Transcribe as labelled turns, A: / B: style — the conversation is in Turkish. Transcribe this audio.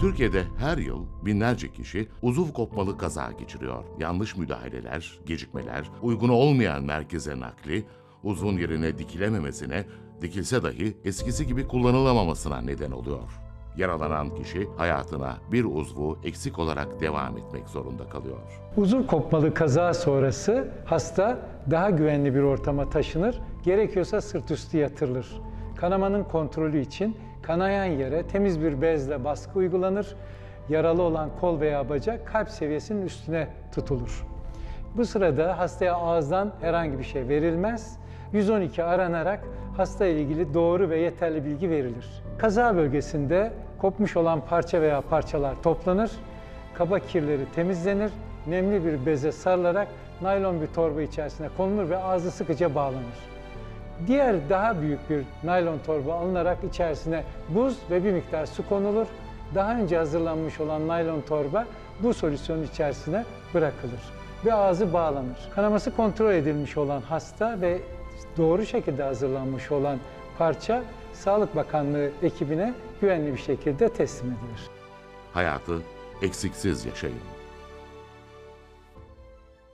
A: Türkiye'de her yıl binlerce kişi uzuv kopmalı kaza geçiriyor. Yanlış müdahaleler, gecikmeler, uygun olmayan merkeze nakli, uzun yerine dikilememesine, dikilse dahi eskisi gibi kullanılamamasına neden oluyor. Yaralanan kişi hayatına bir uzvu eksik olarak devam etmek zorunda kalıyor.
B: Uzuv kopmalı kaza sonrası hasta daha güvenli bir ortama taşınır, gerekiyorsa sırt üstü yatırılır. Kanamanın kontrolü için kanayan yere temiz bir bezle baskı uygulanır. Yaralı olan kol veya bacak kalp seviyesinin üstüne tutulur. Bu sırada hastaya ağızdan herhangi bir şey verilmez. 112 aranarak hasta ile ilgili doğru ve yeterli bilgi verilir. Kaza bölgesinde kopmuş olan parça veya parçalar toplanır. Kaba kirleri temizlenir. Nemli bir beze sarılarak naylon bir torba içerisine konulur ve ağzı sıkıca bağlanır. Diğer daha büyük bir naylon torba alınarak içerisine buz ve bir miktar su konulur. Daha önce hazırlanmış olan naylon torba bu solüsyonun içerisine bırakılır ve ağzı bağlanır. Kanaması kontrol edilmiş olan hasta ve doğru şekilde hazırlanmış olan parça Sağlık Bakanlığı ekibine güvenli bir şekilde teslim edilir.
A: Hayatı eksiksiz yaşayın.